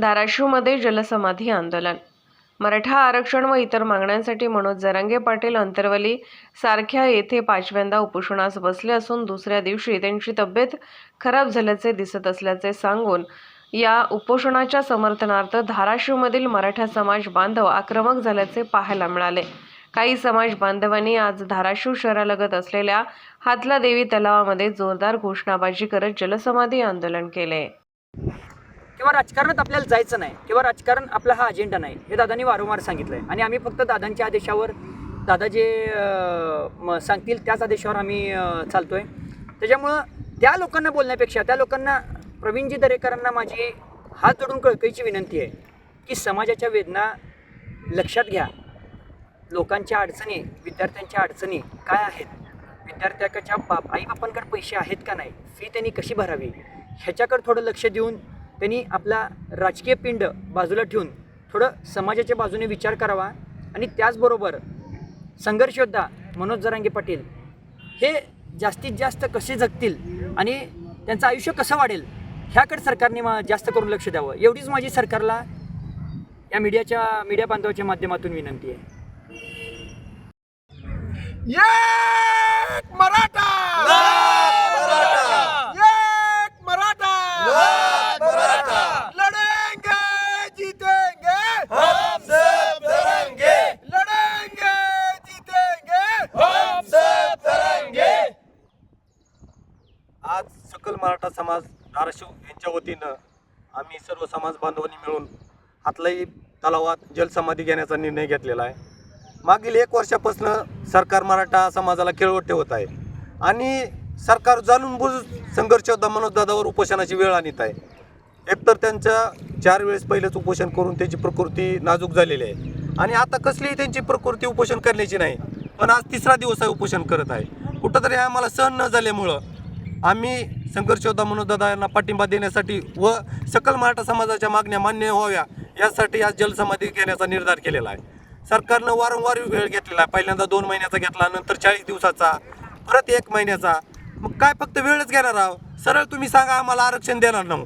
धाराशिवमध्ये जलसमाधी आंदोलन. मराठा आरक्षण व इतर मागण्यांसाठी मनोज जरांगे पाटील अंतरवली सारख्या येथे पाचव्यांदा उपोषणास बसले असून दुसऱ्या दिवशी त्यांची तब्येत खराब झाल्याचे दिसत असल्याचे सांगून या उपोषणाच्या समर्थनार्थ धाराशिवमधील मराठा समाज बांधव आक्रमक झाल्याचे पाहायला मिळाले. काही समाज बांधवांनी आज धाराशिव शहरालगत असलेल्या हातला देवी तलावामध्ये जोरदार घोषणाबाजी करत जलसमाधी आंदोलन केले. किंवा राजकारणात आपल्याला जायचं नाही किंवा राजकारण आपला हा अजेंडा नाही हे दादांनी वारंवार सांगितलं आहे आणि आम्ही फक्त दादांच्या आदेशावर दादा जे म- सांगतील त्याच आदेशावर आम्ही चालतो आहे त्याच्यामुळं त्या लोकांना बोलण्यापेक्षा त्या लोकांना प्रवीणजी दरेकरांना माझी हात जोडून कळकळीची विनंती आहे की समाजाच्या वेदना लक्षात घ्या. लोकांच्या अडचणी विद्यार्थ्यांच्या अडचणी काय आहेत? विद्यार्थ्याच्या बाप आईबापांकडे पैसे आहेत का नाही? फी त्यांनी कशी भरावी? ह्याच्याकडे थोडं लक्ष देऊन त्यांनी आपला राजकीय पिंड बाजूला ठेवून थोडं समाजाच्या बाजूने विचार करावा आणि त्याचबरोबर संघर्षयोद्धा मनोज जरांगे पाटील हे जास्तीत जास्त कसे जगतील आणि त्यांचं आयुष्य कसं वाढेल ह्याकडे सरकारने मा जास्त करून लक्ष द्यावं. एवढीच माझी सरकारला या मीडियाच्या मीडिया बांधवाच्या माध्यमातून विनंती आहे. मराठा समाज धाराशिव यांच्या वतीनं आम्ही सर्व समाज बांधवांनी मिळून हातलाई तलावात जलसमाधी घेण्याचा निर्णय घेतलेला आहे. मागील एक वर्षापासून सरकार मराठा समाजाला खेळवट ठेवत आहे आणि सरकार जाणून बुजून संघर्ष योद्धा मनोजदादावर उपोषणाची वेळ आणत आहे. एकतर त्यांच्या चार वेळेस पहिलंच उपोषण करून त्यांची प्रकृती नाजूक झालेली आहे. आणि आता कसलीही त्यांची प्रकृती उपोषण करण्याची नाही पण आज तिसरा दिवस आहे उपोषण करत आहे. कुठंतरी आम्हाला सहन न झाल्यामुळं आम्ही संघर्ष योद्धा दादा यांना पाठिंबा देण्यासाठी व सकल मराठा समाजाच्या मागण्या मान्य व्हाव्या यासाठी आज जलसमाधी घेण्याचा निर्धार केलेला आहे. सरकारनं वारंवार वेळ घेतलेला आहे. पहिल्यांदा दोन महिन्याचा घेतला नंतर चाळीस दिवसाचा परत एक महिन्याचा. मग काय फक्त वेळच घेणार आहोत सरळ तुम्ही सांगा आम्हाला आरक्षण देणार नाही.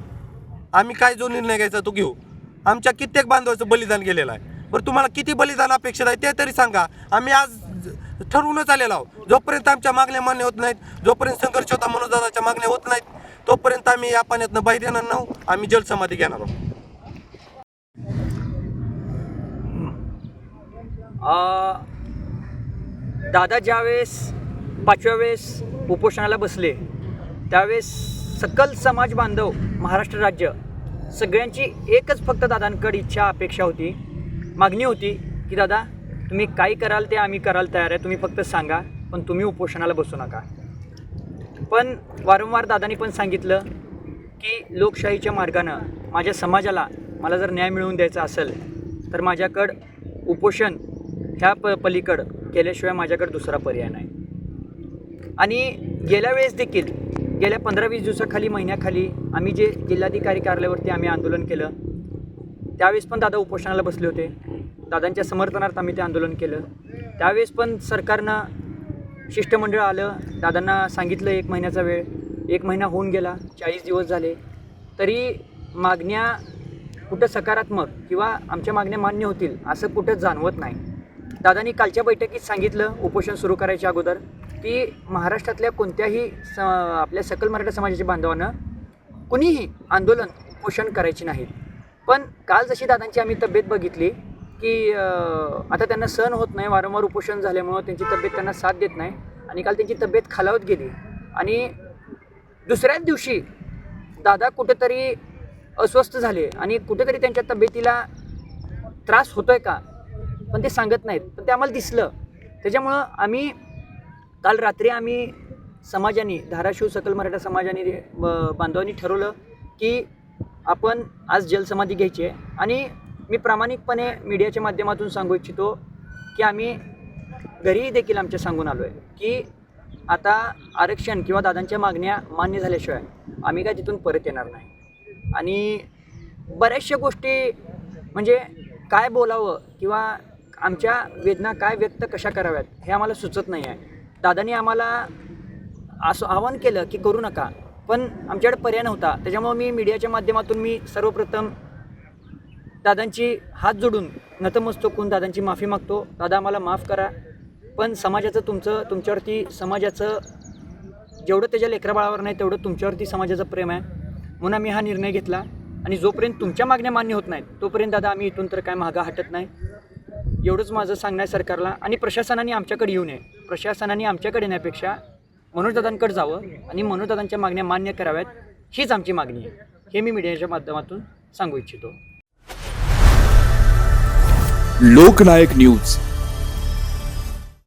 आम्ही काय जो निर्णय घ्यायचा तो घेऊ. आमच्या कित्येक बांधवाचं बलिदान गेलेलं आहे. बरं तुम्हाला किती बलिदान अपेक्षित आहे ते तरी सांगा. आम्ही आज ठरवूनच आलेलो आहोत. जोपर्यंत आमच्या मागण्या मान्य होत नाहीत जोपर्यंत संघर्ष होता मनोदादाच्या मागण्या होत नाहीत तोपर्यंत आम्ही या पाण्यातनं बाहेर येणार नाही. आम्ही जलसमाधी घेणार आहोत. दादा ज्यावेळेस पाचव्या वेळेस उपोषणाला बसले त्यावेळेस सकल समाज बांधव महाराष्ट्र राज्य सगळ्यांची एकच फक्त दादांकडे इच्छा अपेक्षा होती. मागणी होती की दादा तुम्ही काय कराल ते आम्ही करायला तयार आहे. तुम्ही फक्त सांगा पण तुम्ही उपोषणाला बसू नका. पण वारंवार दादांनी पण सांगितलं की लोकशाहीच्या मार्गानं माझ्या समाजाला मला जर न्याय मिळवून द्यायचा असेल तर माझ्याकडं उपोषण ह्या प पलीकडं केल्याशिवाय माझ्याकडं दुसरा पर्याय नाही. आणि गेल्या वेळेस देखील गेल्या पंधरा वीस दिवसाखाली महिन्याखाली आम्ही जे जिल्हाधिकारी कार्यालयावरती आम्ही आंदोलन केलं त्यावेळेस पण दादा उपोषणाला बसले होते. दादांच्या समर्थनार्थ आम्ही ते आंदोलन केलं. त्यावेळेस पण सरकारनं शिष्टमंडळ आलं. दादांना सांगितलं एक महिन्याचा वेळ. एक महिना होऊन गेला. चाळीस दिवस झाले. तरी मागण्या कुठं सकारात्मक किंवा आमच्या मागण्या मान्य होतील असं कुठं जाणवत नाही. दादांनी कालच्या बैठकीत सांगितलं उपोषण सुरू करायच्या अगोदर की महाराष्ट्रातल्या कोणत्याही स आपल्या सकल मराठा समाजाच्या बांधवांना कुणीही आंदोलन उपोषण करायचे नाही. पण काल जशी दादांची आम्ही तब्येत बघितली की आता त्यांना सहन होत नाही वारंवार उपोषण झाल्यामुळं त्यांची तब्येत त्यांना साथ देत नाही. आणि काल त्यांची तब्येत खालावत गेली. आणि दुसऱ्याच दिवशी दादा कुठेतरी अस्वस्थ झाले आणि कुठेतरी त्यांच्या तब्येतीला त्रास होतोय का? पण ते सांगत नाहीत. पण ते आम्हाला दिसलं. त्याच्यामुळं आम्ही काल रात्री आम्ही समाजाने धाराशिव सकल मराठा समाजाने ब- बांधवांनी ठरवलं की आपण आज जलसमाधी घ्यायची आहे. आणि मी प्रामाणिकपणे मीडियाच्या माध्यमातून सांगू इच्छितो की आम्ही घरीही देखील आमच्या सांगून आलो आहे की आता आरक्षण किंवा दादांच्या मागण्या मान्य झाल्याशिवाय आम्ही काय तिथून परत येणार नाही. आणि बऱ्याचशा गोष्टी म्हणजे काय बोलावं किंवा आमच्या वेदना काय व्यक्त कशा कराव्यात हे आम्हाला सुचत नाही आहे. दादांनी आम्हाला असं आवाहन केलं की करू नका. पण आमच्याकडे पर्याय नव्हता. त्याच्यामुळं मी मीडियाच्या माध्यमातून मी सर्वप्रथम दादांची हात जोडून नतमस्तक होऊन दादांची माफी मागतो. दादा आम्हाला माफ करा. पण समाजाचं तुमचं तुमच्यावरती समाजाचं जेवढं त्याच्या लेकराबाळावर नाही तेवढं तुमच्यावरती समाजाचं प्रेम आहे. म्हणून आम्ही हा निर्णय घेतला. आणि जोपर्यंत तुमच्या मागण्या मान्य होत नाहीत तोपर्यंत दादा आम्ही इथून तर काय मागा हटत नाही. एवढंच माझं सांगणं आहे सरकारला. आणि प्रशासनाने आमच्याकडे येऊ नये. प्रशासनाने आमच्याकडे येण्यापेक्षा मनोजदादांकडे जावं आणि मनोजदादांच्या मागण्या मान्य कराव्यात. हीच आमची मागणी आहे. हे मी मीडियाच्या माध्यमातून सांगू इच्छितो. लोकनायक न्यूज.